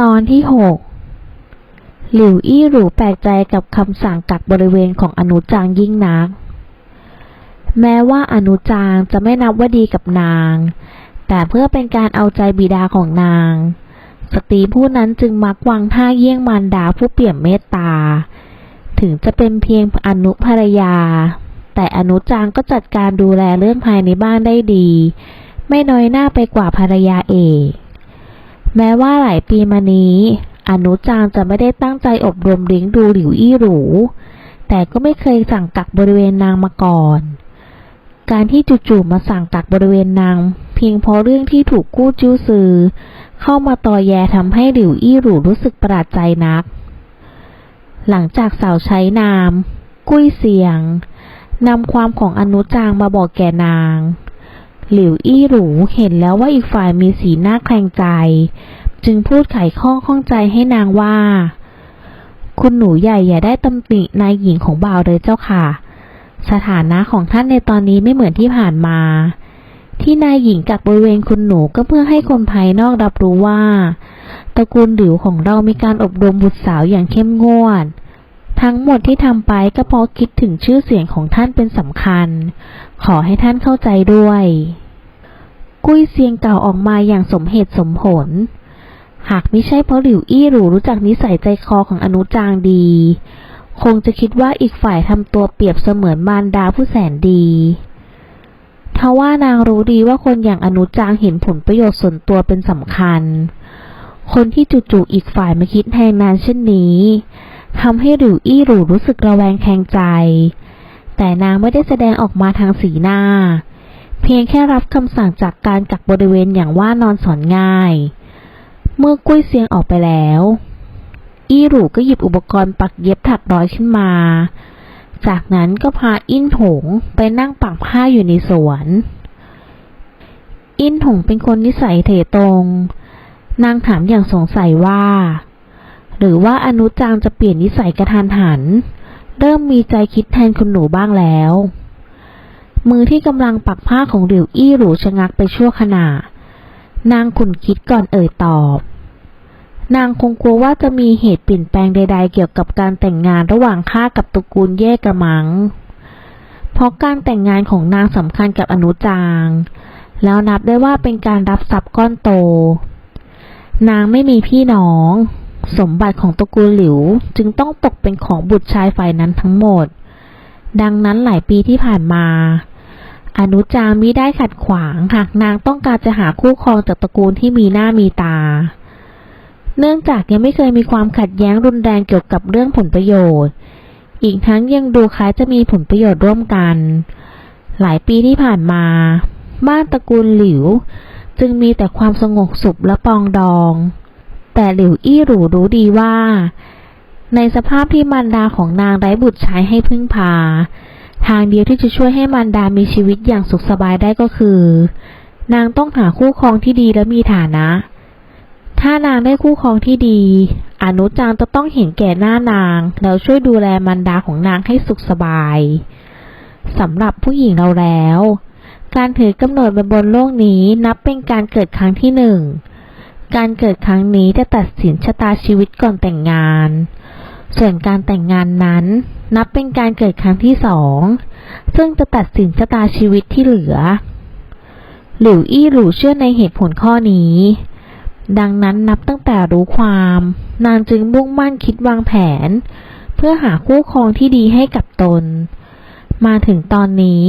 ตอนที่หกหลิวอี้หรูแปลกใจกับคำสั่งกักบริเวณของอนุจางยิ่งนัก แม้ว่าอนุจางจะไม่นับว่าดีกับนาง แต่เพื่อเป็นการเอาใจบิดาของนาง สตรีผู้นั้นจึงมักวางท่าเยี่ยงมารดาผู้เปี่ยมเมตตา ถึงจะเป็นเพียงอนุภรรยา แต่อนุจางก็จัดการดูแลเรื่องภายในบ้านได้ดี ไม่น้อยหน้าไปกว่าภรรยาเอก แม้ว่าหลายปีมานี้ อนุจางจะไม่ได้ตั้งใจอบรมเลี้ยงดูหลิวอี้หรู แต่ก็ไม่เคยสั่งกักบริเวณนางมาก่อน การที่จู่ๆมาสั่งกักบริเวณนาง เพียงเพราะเรื่องที่ถูกกู้จิ้วซือ เข้ามาตอแยทำให้หลิวอี้หรูรู้สึกประหลาดใจนัก หลังจากสาวใช้นาม กุ้ยเสียงนำความของอนุจางมาบอกแก่นาง หลิวอี้หรูเห็นแล้วว่าอีกฝ่ายมีสีหน้าแคลงใจ จึงพูดไขข้อข้องใจให้นางว่า คุณหนูใหญ่อย่าได้ตำหนินายหญิงของบ่าวเลยเจ้าค่ะ สถานะของท่านในตอนนี้ไม่เหมือนที่ผ่านมา ที่นายหญิงกักบริเวณคุณหนูก็เพื่อให้คนภายนอกรับรู้ว่าตระกูลหลิวของเรามีการอบรมบุตรสาวอย่างเข้มงวด ทั้งหมดที่ทำไปก็เพราะคิดถึงชื่อเสียงของท่านเป็นสำคัญ ขอให้ท่านเข้าใจด้วย กุ้ยเซียงเก่าออกมาอย่างสมเหตุสมผล หากไม่ใช่เพราะหลิวอี้หรูรู้จักนิสัยใจคอของอนุจางดี คงจะคิดว่าอีกฝ่ายทำตัวเปรียบเสมือนมารดาผู้แสนดีทว่านางรู้ดีว่าคนอย่างอนุจางเห็นผลประโยชน์ส่วนตัวเป็นสำคัญ คนที่จู่ๆอีกฝ่ายมาคิดแทนนานเช่นนี้ทำให้หลิวอี้หรูรู้สึกระแวงแคงใจ แต่นางไม่ได้แสดงออกมาทางสีหน้า เพียงแค่รับคำสั่งจากการกักบริเวณอย่างว่านอนสอนง่าย เมื่อกุ้ยเซียงออกไปแล้ว อี้หรูก็หยิบอุปกรณ์ปักเย็บถักร้อยขึ้นมา จากนั้นก็พาอินถงไปนั่งปักผ้าอยู่ในสวน อินถงเป็นคนนิสัยเถตรงนางถามอย่างสงสัยว่า หรือว่าอนุจางจะเปลี่ยนนิสัยกระทันหัน เริ่มมีใจคิดแทนคุณหนูบ้างแล้ว มือที่กำลังปักผ้าของหลิวอี้หรูชะงักไปชั่วขณะ นางขุนคิดก่อนเอ่ยตอบ นางคงกลัวว่าจะมีเหตุเปลี่ยนแปลงใด ๆ เกี่ยวกับการแต่งงานระหว่างข้ากับตระกูลเย่กระมัง เพราะการแต่งงานของนางสำคัญกับอนุจาง แล้วนับได้ว่าเป็นการรับทรัพย์ก้อนโต นางไม่มีพี่น้อง สมบัติของตระกูลหลิวจึงต้องตกเป็นของบุตรชายฝ่ายนั้นทั้งหมดดังนั้นหลายปีที่ผ่านมา อนุจามิได้ขัดขวางหากนางต้องการจะหาคู่ครองจากตระกูลที่มีหน้ามีตา เนื่องจากยังไม่เคยมีความขัดแย้งรุนแรงเกี่ยวกับเรื่องผลประโยชน์ อีกทั้งยังดูคล้ายจะมีผลประโยชน์ร่วมกัน หลายปีที่ผ่านมา บ้านตระกูลหลิว จึงมีแต่ความสงบสุขและปองดอง แต่หลิวอี้หรูรู้ดีว่า ในสภาพที่มารดาของนางไร้บุตรชายให้พึ่งพา ทางเดียวที่จะช่วยให้มารดามีชีวิตอย่างสุขสบายได้ก็คือ นางต้องหาคู่ครองที่ดีและมีฐานะ ถ้านางได้คู่ครองที่ดี อนุจางจะต้องเห็นแก่หน้านาง แล้วช่วยดูแลมารดาของนางให้สุขสบายสำหรับผู้หญิงเราแล้ว การถือกำเนิดบนบนโลกนี้นับเป็นการเกิดครั้งที่หนึ่งการเกิดครั้งนี้จะตัดสินชะตาชีวิตก่อนแต่งงาน ส่วนการแต่งงานนั้น นับเป็นการเกิดครั้งที่สอง ซึ่งจะตัดสินชะตาชีวิตที่เหลือ หลิวอี้หรูเชื่อในเหตุผลข้อนี้ ดังนั้นนับตั้งแต่รู้ความ นางจึงมุ่งมั่นคิดวางแผน เพื่อหาคู่ครองที่ดีให้กับตน มาถึงตอนนี้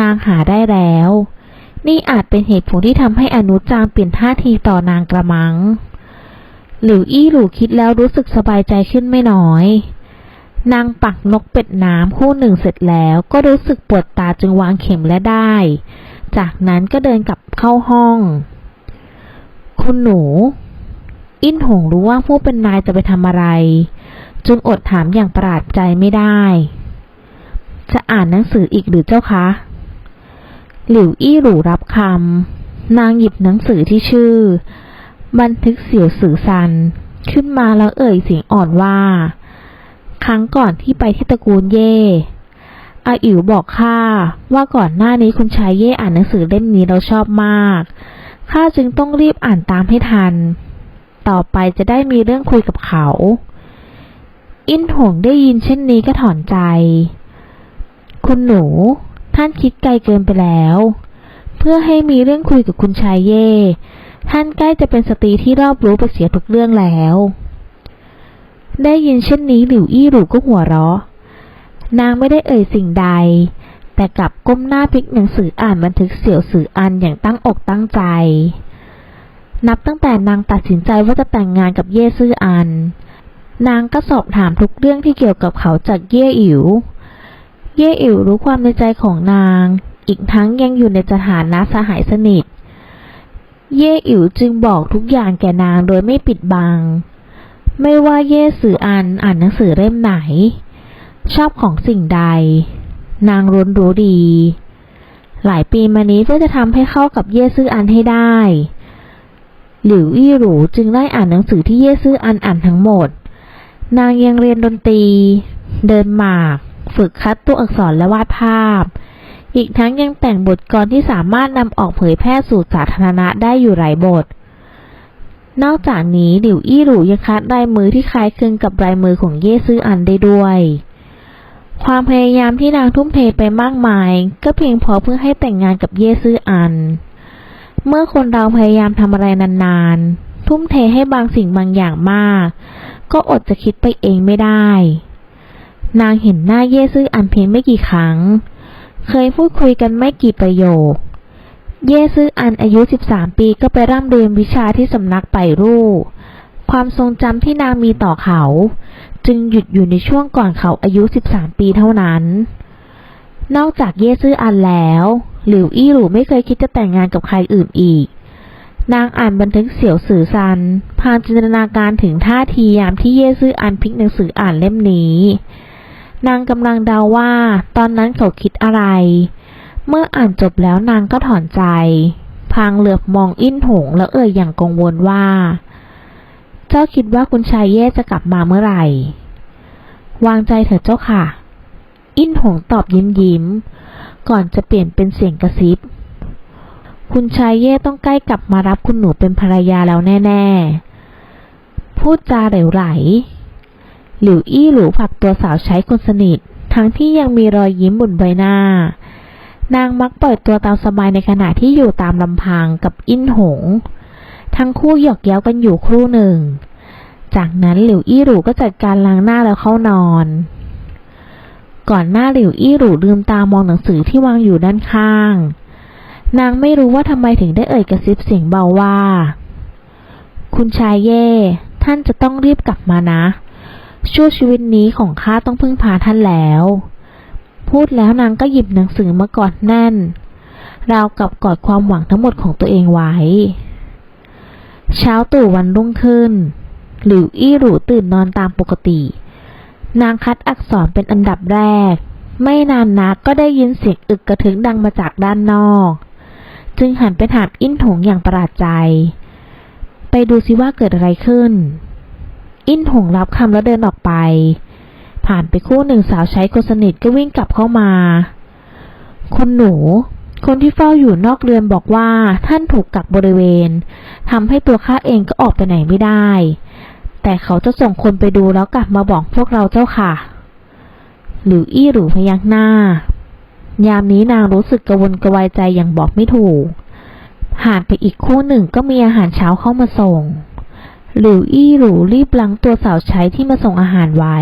นางหาได้แล้ว นี่อาจเป็นเหตุผลที่ทำให้อนุจางเปลี่ยนท่าทีต่อนางกระมัง หลิวอี้หลูคิดแล้วรู้สึกสบายใจขึ้นไม่น้อย นางปักนกเป็ดน้ำคู่หนึ่งเสร็จแล้วก็รู้สึกปวดตาจึงวางเข็มและได้ จากนั้นก็เดินกลับเข้าห้อง คุณหนู อินหงรู้ว่าผู้เป็นนายจะไปทำอะไร จึงอดถามอย่างประหลาดใจไม่ได้ จะอ่านหนังสืออีกหรือเจ้าคะ หลิวอี้หรูรับคำนางหยิบหนังสือที่ชื่อ บันทึกเสียวสื่อซัน ขึ้นมาแล้วเอ่ยเสียงอ่อนว่า ครั้งก่อนที่ไปที่ตระกูลเย่อาอิ๋วบอกข้าว่าก่อนหน้านี้คุณชายเย่อ่านหนังสือเล่มนี้เราชอบมากข้าจึงต้องรีบอ่านตามให้ทัน ต่อไปจะได้มีเรื่องคุยกับเขา อินหงได้ยินเช่นนี้ก็ถอนใจ คุณหนู ท่านคิดไกลเกินไปแล้ว เพื่อให้มีเรื่องคุยกับคุณชายเย่ ท่านใกล้จะเป็นสตรีที่รอบรู้ไปเสียทุกเรื่องแล้ว ได้ยินเช่นนี้หลิวอี้หลูก็หัวเราะ นางไม่ได้เอ่ยสิ่งใด แต่กลับก้มหน้าพลิกหนังสืออ่านบันทึกเสี่ยวสืออันอย่างตั้งอกตั้งใจ นับตั้งแต่นางตัดสินใจว่าจะแต่งงานกับเย่ซื่ออัน นางก็สอบถามทุกเรื่องที่เกี่ยวกับเขาจากเย่อิ๋ว เย่อิ๋วรู้ความในใจของนาง อีกทั้งยังอยู่ในสถานะสหายสนิท เย่อิ๋วจึงบอกทุกอย่างแก่นางโดยไม่ปิดบัง ไม่ว่าเย่สืออันอ่านหนังสือเล่มไหน ชอบของสิ่งใด นางรู้รู้ดี หลายปีมานี้เพื่อจะทำให้เข้ากับเย่ซื่ออันให้ได้ หลิวอี้หรูจึงได้อ่านหนังสือที่เย่ซื่ออันอ่านทั้งหมด นางยังเรียนดนตรี เดินหมาก ฝึกคัดตัวอักษรและวาดภาพ อีกทั้งยังแต่งบทกลอนที่สามารถนำออกเผยแพร่สู่สาธารณะได้อยู่หลายบท นอกจากนี้หลิวอี้หรูยังคัดลายมือที่คล้ายคลึงกับลายมือของเย่ซื่ออันได้ด้วย ความพยายามที่นางทุ่มเทไปมากมาย ก็เพียงพอเพื่อให้แต่งงานกับเย่ซื่ออัน เมื่อคนเราพยายามทำอะไรนานๆ ทุ่มเทให้บางสิ่งบางอย่างมาก ก็อดจะคิดไปเองไม่ได้ นางเห็นหน้าเย่ซื่ออันเพียงไม่กี่ครั้ง เคยพูดคุยกันไม่กี่ประโยค เย่ซื่ออันอายุ 13 ปีก็ไปร่ำเรียนวิชาที่สำนักไปรูปความทรงจำที่นางมีต่อเขา จึงหยุดอยู่ในช่วงก่อนเขาอายุ 13 ปีเท่านั้น นอกจากเย่ซื่ออันแล้ว หลิวอี้หลูไม่เคยคิดจะแต่งงานกับใครอื่นอีกนางอ่านบันทึกเสี่ยวสื่อซันพางจินตนาการถึงท่าทียามที่เย่ซื่ออันพลิกหนังสืออ่านเล่มนี้ นางกำลังเดาว่า ตอนนั้นเขาคิดอะไร เมื่ออ่านจบแล้วนางก็ถอนใจ พางเหลือบมองอินหงแล้วเอ่ยอย่างกังวลว่า เจ้าคิดว่าคุณชายเย่จะกลับมาเมื่อไหร่ วางใจเถิดเจ้าค่ะ อินหงตอบยิ้มยิ้ม ก่อนจะเปลี่ยนเป็นเสียงกระซิบ คุณชายเย่ต้องใกล้กลับมารับคุณหนูเป็นภรรยาแล้วแน่ ๆ พูดจาเหลวไหล หลิวอี้หลูผลักตัวสาวใช้คนสนิท ทั้งที่ยังมีรอยยิ้มบนใบหน้า นางมักปล่อยตัวตามสบายในขณะที่อยู่ตามลำพังกับอินหง ทั้งคู่หยอกเย้ากันอยู่ครู่หนึ่ง จากนั้นหลิวอี้หลูก็จัดการล้างหน้าแล้วเข้านอน ก่อนหน้าหลิวอี้หลูลืมตามองหนังสือที่วางอยู่ด้านข้าง นางไม่รู้ว่าทำไมถึงได้เอ่ยกระซิบเสียงเบาว่า คุณชายเย่ ท่านจะต้องรีบกลับมานะ ชั่วชีวิตนี้ของข้าต้องพึ่งพาท่านแล้ว พูดแล้วนางก็หยิบหนังสือมากอดแน่น ราวกับกอดความหวังทั้งหมดของตัวเองไว้ เช้าตู่วันรุ่งขึ้น หลิวอี้หรูตื่นนอนตามปกติ นางคัดอักษรเป็นอันดับแรก ไม่นานนักก็ได้ยินเสียงอึกกระทึกดังมาจากด้านนอก จึงหันไปถามอินถงอย่างประหลาดใจ ไปดูซิว่าเกิดอะไรขึ้น อินถงรับคำแล้วเดินออกไป ผ่านไปคู่หนึ่งสาวใช้คนสนิทก็วิ่งกลับเข้ามาคนหนู คนที่เฝ้าอยู่นอกเรือนบอกว่าท่านถูกกักบริเวณทำให้ตัวข้าเองก็ออกไปไหนไม่ได้ แต่เขาจะส่งคนไปดูแล้วกลับมาบอกพวกเราเจ้าค่ะหรืออี้หรูพยักหน้า ยามนี้นางรู้สึกกระวนกระวายใจอย่างบอกไม่ถูก ผ่านไปอีกคู่หนึ่งก็มีอาหารเช้าเข้ามาส่ง หลิวอี้หรูรีบล้างตัวสาวใช้ที่มาส่งอาหารไว้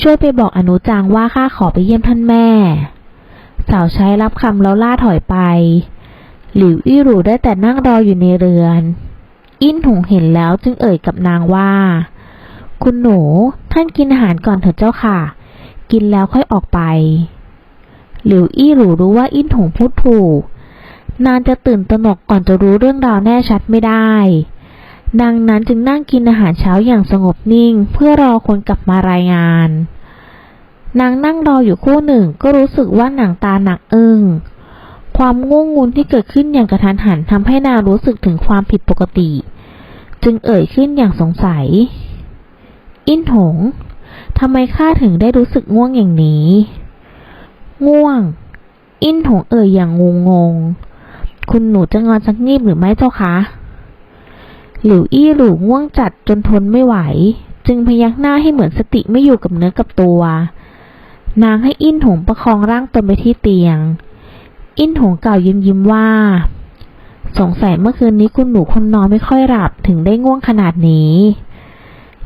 ช่วยไปบอกอนุจางว่าข้าขอไปเยี่ยมท่านแม่ สาวใช้รับคำแล้วล่าถอยไป หลิวอี้หรูได้แต่นั่งรออยู่ในเรือน อินหงเห็นแล้วจึงเอ่ยกับนางว่า คุณหนูท่านกินอาหารก่อนเถิดเจ้าค่ะ กินแล้วค่อยออกไป หลิวอี้หรูรู้ว่าอินหงพูดถูก นางจะตื่นตระหนกก่อนจะรู้เรื่องราวแน่ชัดไม่ได้ ดังนั้นจึงนั่งกินอาหารเช้าอย่างสงบนิ่ง เพื่อรอคนกลับมารายงาน นางนั่งรออยู่คู่หนึ่งก็รู้สึกว่าหนังตาหนักอึ้งความง่วงงุนที่เกิดขึ้นอย่างกระทันหันทำให้นางรู้สึกถึงความผิดปกติ จึงเอ่ยขึ้นอย่างสงสัย อินหงทำไมข้าถึงได้รู้สึกง่วงอย่างนี้ ง่วง อินหงเอ่ยอย่างงงง คุณหนูจะงอนสักงีบหรือไม่เจ้าคะ หลิวอี้หลู่ง่วงจัดจนทนไม่ไหว จึงพยักหน้าให้เหมือนสติไม่อยู่กับเนื้อกับตัว นางให้อินหงประคองร่างตนไปที่เตียง อินหงกล่าวยิ้มยิ้มว่า สงสัยเมื่อคืนนี้คุณหนูคนนอนไม่ค่อยหลับถึงได้ง่วงขนาดนี้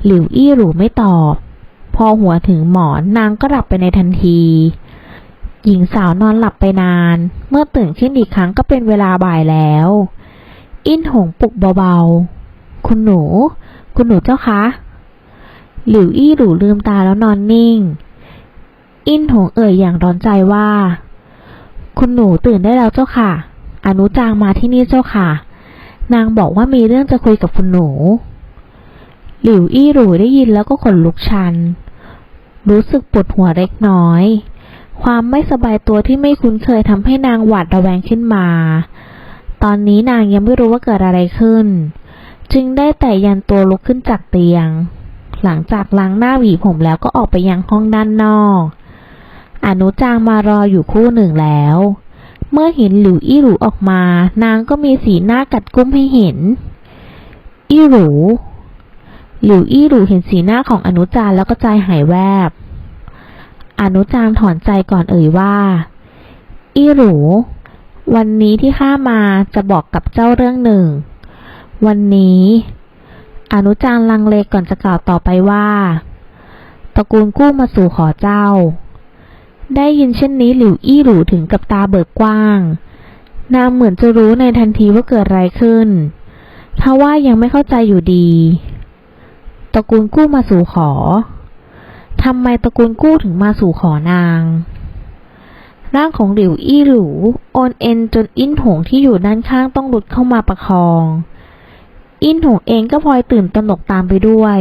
หลิวอี้หลู่ไม่ตอบ พอหัวถึงหมอนนางก็หลับไปในทันทีหญิงสาวนอนหลับไปนาน เมื่อตื่นขึ้นอีกครั้งก็เป็นเวลาบ่ายแล้ว อินหงปลุกเบาๆ คุณหนู คุณหนูเจ้าคะ หลิวอี้หลูลืมตาแล้วนอนนิ่ง อินหงเอ่ยอย่างร้อนใจว่า คุณหนูตื่นได้แล้วเจ้าค่ะ อนุจางมาที่นี่เจ้าค่ะ นางบอกว่ามีเรื่องจะคุยกับคุณหนู หลิวอี้หลูได้ยินแล้วก็ขนลุกชัน รู้สึกปวดหัวเล็กน้อย ความไม่สบายตัวที่ไม่คุ้นเคยทำให้นางหวาดระแวงขึ้นมา ตอนนี้นางยังไม่รู้ว่าเกิดอะไรขึ้น จึงได้แต่ยันตัวลุกขึ้นจากเตียง หลังจากล้างหน้าหวีผมแล้วก็ออกไปยังห้องด้านนอก อนุจางมารออยู่คู่หนึ่งแล้ว เมื่อเห็นหลิวอี้หลูออกมา นางก็มีสีหน้ากัดกุ้มให้เห็น อี้หลูหลิวอี้หลูเห็นสีหน้าของอนุจารแล้วก็ใจหายแวบ อนุจารถอนใจก่อนเอ่ยว่า อี้หลูวันนี้ที่ข้ามาจะบอกกับเจ้าเรื่องหนึ่ง วันนี้ อนุจารลังเลก่อนจะกล่าวต่อไปว่าตระกูลกู้มาสู่ขอเจ้า ได้ยินเช่นนี้หลิวอี้หลูถึงกับตาเบิกกว้าง นางเหมือนจะรู้ในทันทีว่าเกิดอะไรขึ้นทว่ายังไม่เข้าใจอยู่ดีตระกูลกู้มาสู่ขอทำไมตระกูลกู้ถึงมาสู่ขอนาง ร่างของหลิวอี้หลูโอนเอ็นจนอินหงที่อยู่ด้านข้างต้องหลุดเข้ามาประคอง อินหงเองก็พลอยตื่นตระหนกตามไปด้วย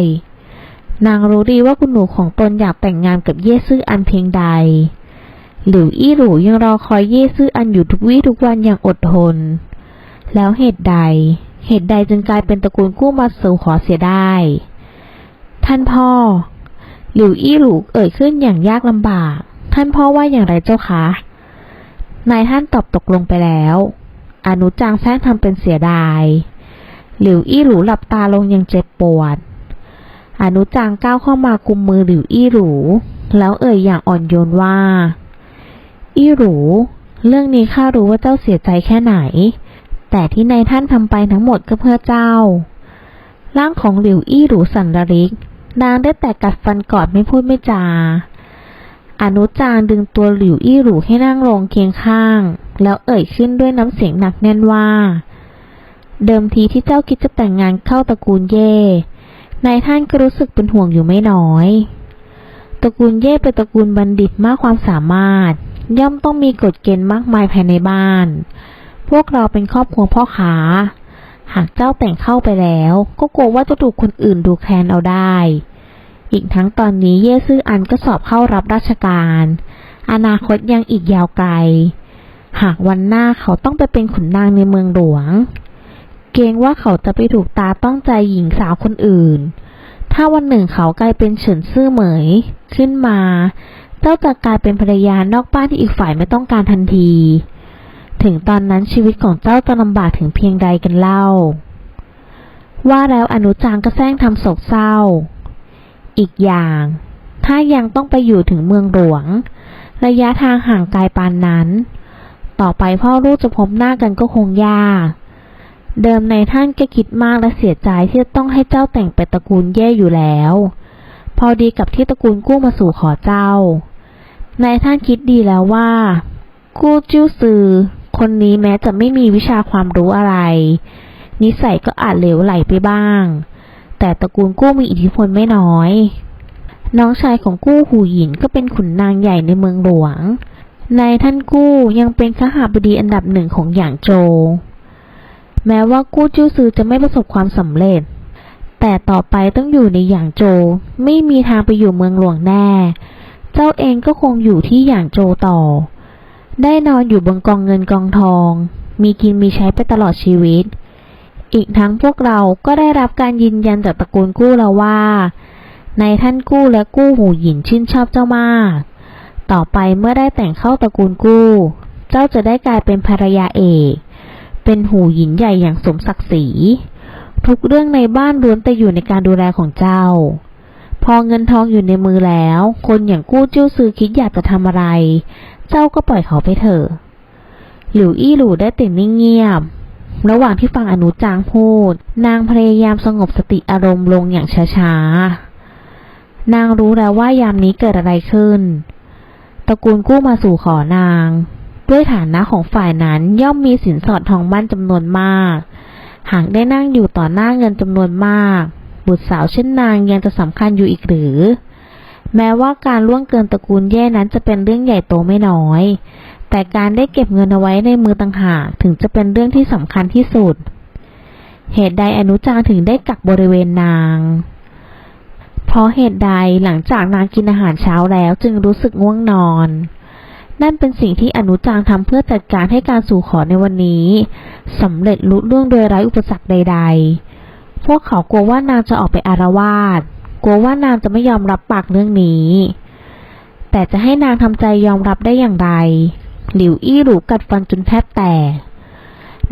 นางรู้ดีว่าคุณหนูของตนอยากแต่งงานกับเย่ซื่ออันเพียงใด หลิวอี้หลูยังรอคอยเย่ซื่ออันอยู่ทุกวี่ทุกวันอย่างอดทน แล้วเหตุใด เหตุใดจึงกลายเป็นตระกูลกู้มาสู่ขอเสียได้ ท่านพ่อ หลิวอี้หลูเอ่ยขึ้นอย่างยากลำบาก ท่านพ่อว่าอย่างไรเจ้าคะ นายท่านตอบตกลงไปแล้ว อนุจางแซงทำเป็นเสียดาย หลิวอี้หลูหลับตาลงย่างเจ็บปวด อนุจางก้าวเข้ามากุมมือหลิวอี้หลูแล้วเอ่ยอย่างอ่อนโยนว่า อี้หลูเรื่องนี้ข้ารู้ว่าเจ้าเสียใจแค่ไหน แต่ที่นายท่านทำไปทั้งหมดก็เพื่อเจ้า ร่างของหลิวอี้หลูสั่นระริก นางได้แต่กัดฟันกอดไม่พูดไม่จา อนุจางดึงตัวหลิวอี้หลูให้นั่งลงเคียงข้าง แล้วเอ่ยขึ้นด้วยน้ำเสียงหนักแน่นว่า เดิมทีที่เจ้าคิดจะแต่งงานเข้าตระกูลเย่นายท่านก็รู้สึกเป็นห่วงอยู่ไม่น้อย ตระกูลเย่เป็นตระกูลบัณฑิตมากความสามารถ ย่อมต้องมีกฎเกณฑ์มากมายภายในบ้าน พวกเราเป็นครอบครัวพ่อค้า หากเจ้าแต่งเข้าไปแล้ว ก็กลัวว่าจะถูกคนอื่นดูแคลนเอาได้ อีกทั้งตอนนี้เย่ซื่ออันก็สอบเข้ารับราชการ อนาคตยังอีกยาวไกล หากวันหน้าเขาต้องไปเป็นขุนนางในเมืองหลวง เกรงว่าเขาจะไปถูกตาต้องใจหญิงสาวคนอื่น ถ้าวันหนึ่งเขากลายเป็นเฉินซื่อเหมยขึ้นมา เจ้าจะกลายเป็นภรรยานอกบ้านที่อีกฝ่ายไม่ต้องการทันที ถึงตอนนั้นชีวิตของเจ้าจะลำบากถึงเพียงใดกันเล่า ว่าแล้วอนุจางก็แซงทำโศกเศร้า อีกอย่าง ถ้ายังต้องไปอยู่ถึงเมืองหลวง ระยะทางห่างไกลปานนั้น ต่อไปพ่อลูกจะพบหน้ากันก็คงยาก เดิมในท่านก็คิดมากและเสียใจที่จะต้องให้เจ้าแต่งไปตระกูลเย่อยู่แล้ว พอดีกับที่ตระกูลกู้มาสู่ขอเจ้า ในท่านคิดดีแล้วว่า กู้จิ้วซือ คนนี้แม้จะไม่มีวิชาความรู้อะไร นิสัยก็อาจเหลวไหลไปบ้าง แต่ตระกูลกู้มีอิทธิพลไม่น้อย น้องชายของกู้หูหยินก็เป็นขุนนางใหญ่ในเมืองหลวงนายท่านกู้ยังเป็นขหาบดีอันดับหนึ่งของหยางโจว แม้ว่ากู้จิ้วซือจะไม่ประสบความสำเร็จ แต่ต่อไปต้องอยู่ในหยางโจวไม่มีทางไปอยู่เมืองหลวงแน่ เจ้าเองก็คงอยู่ที่หยางโจวต่อ ได้นอนอยู่บนกองเงินกองทอง มีกินมีใช้ไปตลอดชีวิต อีกทั้งพวกเราก็ได้รับการยืนยันจากตระกูลกู้แล้วว่า ในท่านกู้และกู้หูหยินชื่นชอบเจ้ามาก ต่อไปเมื่อได้แต่งเข้าตระกูลกู้ เจ้าจะได้กลายเป็นภรรยาเอก เป็นหูหยินใหญ่อย่างสมศักดิ์ศรีทุกเรื่องในบ้านล้วนแต่อยู่ในการดูแลของเจ้า พอเงินทองอยู่ในมือแล้ว คนอย่างกู้จิ้วซือคิดอยากจะทำอะไร เจ้าก็ปล่อยเขาไปเถอะหลิวอี้หลู่ได้ติ่นิ่งเงียบ ระหว่างที่ฟังอนุจางพูด นางพยายามสงบสติอารมณ์ลงอย่างช้าๆ นางรู้แล้วว่ายามนี้เกิดอะไรขึ้น ตระกูลกู้มาสู่ขอนาง ด้วยฐานะของฝ่ายนั้นย่อมมีสินสอดทองมั่นจำนวนมาก หากได้นั่งอยู่ต่อหน้าเงินจำนวนมาก บุตรสาวเช่นนางยังจะสำคัญอยู่อีกหรือ แม้ว่าการล่วงเกินตระกูลแย่นั้นจะเป็นเรื่องใหญ่โตไม่น้อย แต่การได้เก็บเงินเอาไว้ในมือต่างหากถึงจะเป็นเรื่องที่สำคัญที่สุด เหตุใดอนุจางถึงได้กักบริเวณนางเพราะเหตุใดหลังจากนางกินอาหารเช้าแล้วจึงรู้สึกง่วงนอน นั่นเป็นสิ่งที่อนุจางทำเพื่อจัดการให้การสู่ขอในวันนี้สำเร็จลุล่วงโดยไร้อุปสรรคใด ๆ พวกเขากลัวว่านางจะออกไปอารวาสกลัวว่านางจะไม่ยอมรับปากเรื่องนี้ แต่จะให้นางทำใจยอมรับได้อย่างไร หลิวอี้หลูกัดฟันจนแทบแตก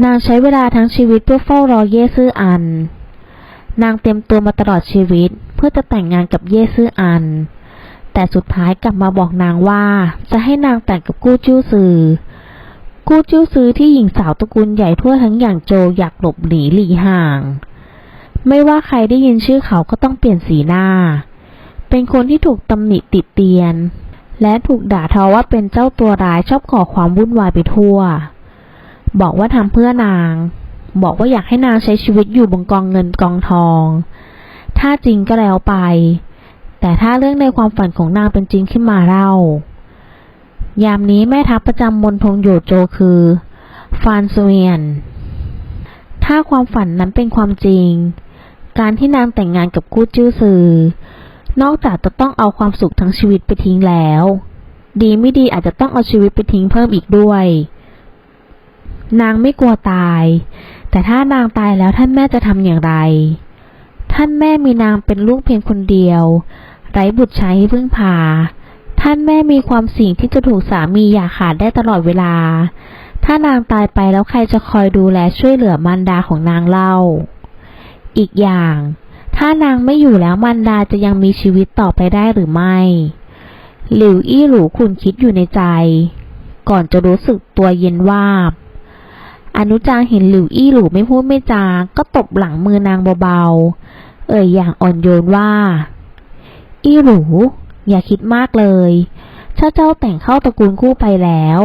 นางใช้เวลาทั้งชีวิตเพื่อเฝ้ารอเย่ซื่ออัน นางเตรียมตัวมาตลอดชีวิตเพื่อจะแต่งงานกับเย่ซื่ออัน แต่สุดท้ายกลับมาบอกนางว่า จะให้นางแต่งกับกู้จิ้วซือ กู้จิ้วซือที่หญิงสาวตระกูลใหญ่ทั่วทั้งอย่างโจอยากหลบหนีหลีห่าง ไม่ว่าใครได้ยินชื่อเขาก็ต้องเปลี่ยนสีหน้า เป็นคนที่ถูกตำหนิติดเตียน และถูกด่าทอว่าเป็นเจ้าตัวร้ายชอบก่อความวุ่นวายไปทั่ว บอกว่าทำเพื่อนาง บอกว่าอยากให้นางใช้ชีวิตอยู่บนกองเงินกองทอง ถ้าจริงก็แล้วไป แต่ถ้าเรื่องในความฝันของนางเป็นจริงขึ้นมาเล่ายามนี้แม่ทัพประจำมณฑลโยโจคือฟานเซเวียน ถ้าความฝันนั้นเป็นความจริง การที่นางแต่งงานกับกู้จิ้วซือนอกจากจะต้องเอาความสุขทั้งชีวิตไปทิ้งแล้ว ดีไม่ดีอาจจะต้องเอาชีวิตไปทิ้งเพิ่มอีกด้วย นางไม่กลัวตาย แต่ถ้านางตายแล้วท่านแม่จะทำอย่างไร ท่านแม่มีนางเป็นลูกเพียงคนเดียว ไร้บุตรชายให้พึ่งพา ท่านแม่มีความสิ่งที่จะถูกสามีอย่าขาดได้ตลอดเวลา ถ้านางตายไปแล้วใครจะคอยดูแลช่วยเหลือมารดาของนางเล่า อีกอย่าง ถ้านางไม่อยู่แล้วมารดาจะยังมีชีวิตต่อไปได้หรือไม่ หลิวอี้หลูคุณคิดอยู่ในใจ ก่อนจะรู้สึกตัวเย็นวาบอนุจางเห็นหลิวอี้หลูไม่พูดไม่จาก็ตบหลังมือนางเบาๆ เอ่ยอย่างอ่อนโยนว่า อีหลูอย่าคิดมากเลย ถ้าเจ้าแต่งเข้าตระกูลคู่ไปแล้ว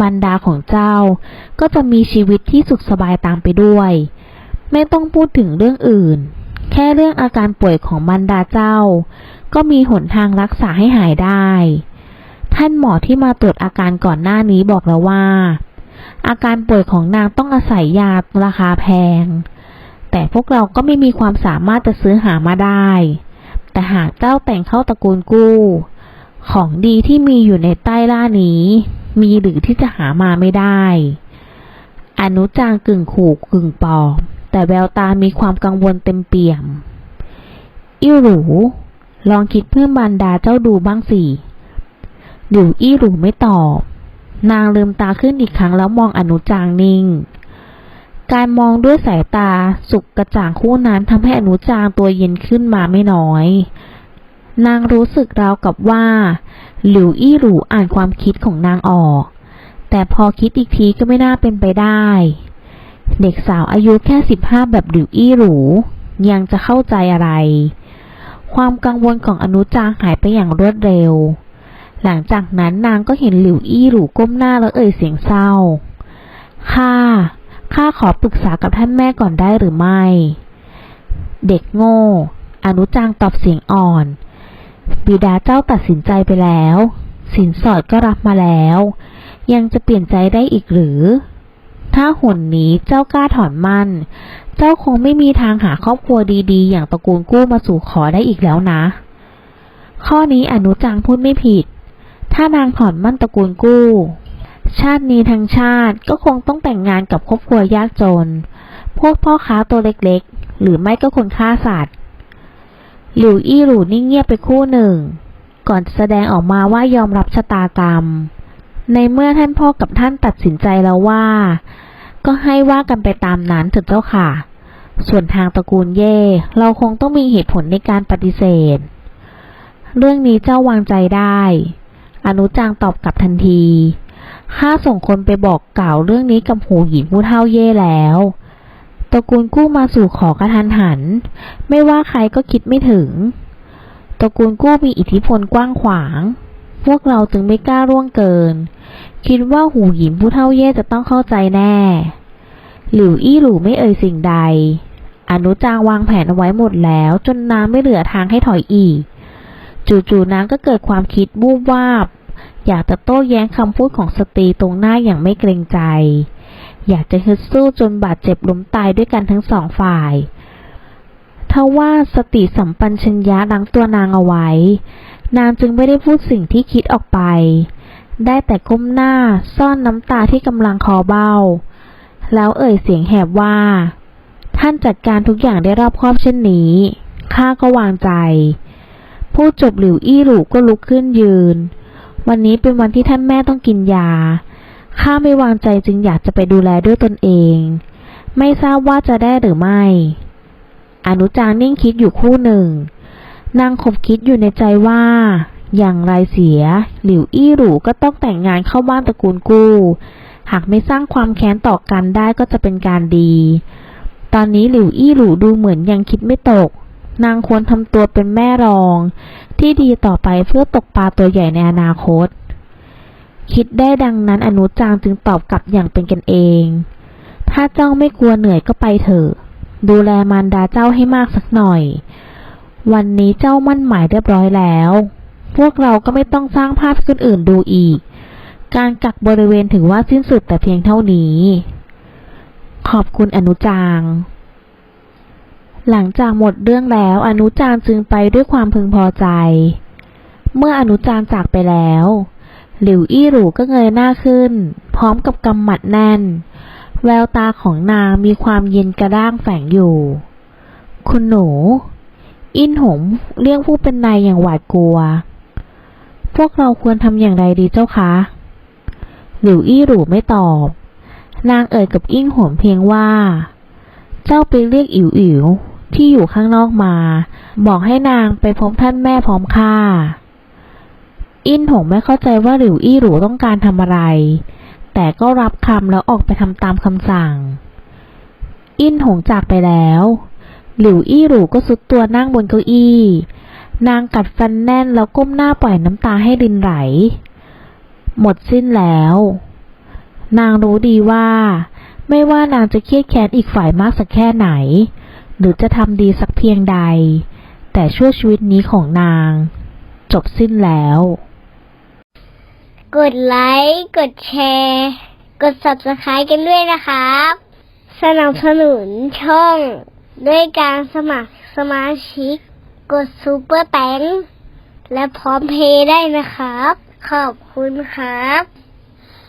มารดาของเจ้าก็จะมีชีวิตที่สุขสบายตามไปด้วย ไม่ต้องพูดถึงเรื่องอื่น แค่เรื่องอาการป่วยของมารดาเจ้า ก็มีหนทางรักษาให้หายได้ ท่านหมอที่มาตรวจอาการก่อนหน้านี้บอกแล้วว่า อาการป่วยของนางต้องอาศัยยาราคาแพง แต่พวกเราก็ไม่มีความสามารถจะซื้อหามาได้ แต่หากเจ้าแต่งเข้าตระกูลกู้ ของดีที่มีอยู่ในใต้ล่านี้ มีหรือที่จะหามาไม่ได้ อนุจางกึ่งขู่กึ่งปลอบแต่แววตามีความกังวลเต็มเปี่ยม อี้หรู ลองคิดเพื่อมารดาเจ้าดูบ้างสิหลิวอี้หรูไม่ตอบ นางลืมตาขึ้นอีกครั้งแล้วมองอนุจางนิ่ง การมองด้วยสายตาสุกกระจ่างคู่นั้นทำให้อนุจางตัวเย็นขึ้นมาไม่น้อย นางรู้สึกราวกับว่า หลิวอี้หรูอ่านความคิดของนางออก แต่พอคิดอีกทีก็ไม่น่าเป็นไปได้ เด็กสาวอายุแค่สิบห้าแบบหลิวอี้หรูยังจะเข้าใจอะไร ความกังวลของอนุจางหายไปอย่างรวดเร็ว หลังจากนั้นนางก็เห็นหลิวอี้หรูก้มหน้าแล้วเอ่ยเสียงเศร้าข้า ข้าขอปรึกษากับท่านแม่ก่อนได้หรือไม่ เด็กโง่ อนุจางตอบเสียงอ่อน บิดาเจ้าตัดสินใจไปแล้ว สินสอดก็รับมาแล้ว ยังจะเปลี่ยนใจได้อีกหรือ ถ้าหนนี้เจ้ากล้าถอนมั่น เจ้าคงไม่มีทางหาครอบครัวดีๆ อย่างตระกูลกู้มาสู่ขอได้อีกแล้วนะ ข้อนี้อนุจังพูดไม่ผิด ถ้านางถอนมั่นตระกูลกู้ ชาตินี้ทั้งชาติก็คงต้องแต่งงานกับครอบครัวยากจน พวกพ่อค้าตัวเล็กๆ หรือไม่ก็คนฆ่าสัตว์ หลิวอี้หลูนิ่งเงียบไปคู่หนึ่ง ก่อนจะแสดงออกมาว่ายอมรับชะตากรรม ในเมื่อท่านพ่อกับท่านตัดสินใจแล้วว่า ก็ให้ว่ากันไปตามนั้นเถิดเจ้าค่ะ ส่วนทางตระกูลเย่เราคงต้องมีเหตุผลในการปฏิเสธ เรื่องนี้เจ้าวางใจได้ อนุจางตอบกลับทันที ข้าส่งคนไปบอกกล่าวเรื่องนี้กับหูหยินผู้เท่าเย่แล้วตระกูลกู้มาสู่ขอกระทันหัน ไม่ว่าใครก็คิดไม่ถึงตระกูลกู้มีอิทธิพลกว้างขวาง พวกเราจึงไม่กล้าร่วงเกิน คิดว่าหูหยินผู้เท่าเย่จะต้องเข้าใจแน่ หลิวอี้หลู่ไม่เอ่ยสิ่งใด อนุจางวางแผนเอาไว้หมดแล้วจนนางไม่เหลือทางให้ถอยอีก จู่ๆนางก็เกิดความคิดบูบวาบ อยากจะโต้แย้งคำพูดของสตรีตรงหน้าอย่างไม่เกรงใจ อยากจะฮึดสู้จนบาดเจ็บล้มตายด้วยกันทั้งสองฝ่ายทว่าสติสัมปัญชัญญะลังตัวนางเอาไว้ นางจึงไม่ได้พูดสิ่งที่คิดออกไป ได้แต่ก้มหน้าซ่อนน้ำตาที่กำลังคอเบ้า แล้วเอ่ยเสียงแหบว่า ท่านจัดการทุกอย่างได้รอบคอบเช่นนี้ข้าก็วางใจพูดจบหลิวอี้หลูก็ลุกขึ้นยืน วันนี้เป็นวันที่ท่านแม่ต้องกินยา ข้าไม่วางใจจึงอยากจะไปดูแลด้วยตนเอง ไม่ทราบว่าจะได้หรือไม่ อนุจางนิ่งคิดอยู่คู่หนึ่ง นางคบคิดอยู่ในใจว่า อย่างไรเสีย หลิวอี้หลู่ก็ต้องแต่งงานเข้าบ้านตระกูลกู้ หากไม่สร้างความแค้นต่อกันได้ก็จะเป็นการดี ตอนนี้หลิวอี้หลู่ดูเหมือนยังคิดไม่ตก นางควรทำตัวเป็นแม่รอง ที่ดีต่อไปเพื่อตกปลาตัวใหญ่ในอนาคต คิดได้ดังนั้นอนุจางจึงตอบกลับอย่างเป็นกันเอง ถ้าเจ้าไม่กลัวเหนื่อยก็ไปเถอะ ดูแลมารดาเจ้าให้มากสักหน่อย วันนี้เจ้ามั่นหมายเรียบร้อยแล้ว พวกเราก็ไม่ต้องสร้างภาพคนอื่นดูอีก การกักบริเวณถือว่าสิ้นสุดแต่เพียงเท่านี้ ขอบคุณอนุจาง หลังจากหมดเรื่องแล้วอนุจางจึงไปด้วยความพึงพอใจ เมื่ออนุจางจากไปแล้ว หลิวอี้หรูก็เงยหน้าขึ้น พร้อมกับกำหมัดแน่น แววตาของนางมีความเย็นกระด้างแฝงอยู่ คุณหนู อินหงเรียกผู้เป็นนายอย่างหวาดกลัว พวกเราควรทำอย่างไรดีเจ้าคะ หลิวอี้หรูไม่ตอบ นางเอ่ยกับอิ่งหวนเพียงว่า เจ้าไปเรียกอิ๋วอิ๋ว ที่อยู่ข้างนอกมา บอกให้นางไปพบท่านแม่พร้อมข้าอินหงไม่เข้าใจว่าหลิวอี้หรูต้องการทำอะไร แต่ก็รับคำแล้วออกไปทำตามคำสั่ง อินหงจากไปแล้ว หลิวอี้หรูก็สุดตัวนั่งบนเก้าอี้ นางกัดฟันแน่นแล้วก้มหน้าปล่อยน้ำตาให้รินไหล หมดสิ้นแล้ว นางรู้ดีว่าไม่ว่านางจะเครียดแค้นอีกฝ่ายมากสักแค่ไหน หรือจะทำดีสักเพียงใด แต่ชั่วชีวิตนี้ของนาง จบสิ้นแล้ว กดไลค์ กดแชร์ กด subscribe กันด้วยนะครับ สนับสนุนช่อง ด้วยการสมัครสมาชิก กดซูเปอร์แตงและพร้อมเพย์ได้นะครับ ขอบคุณครับ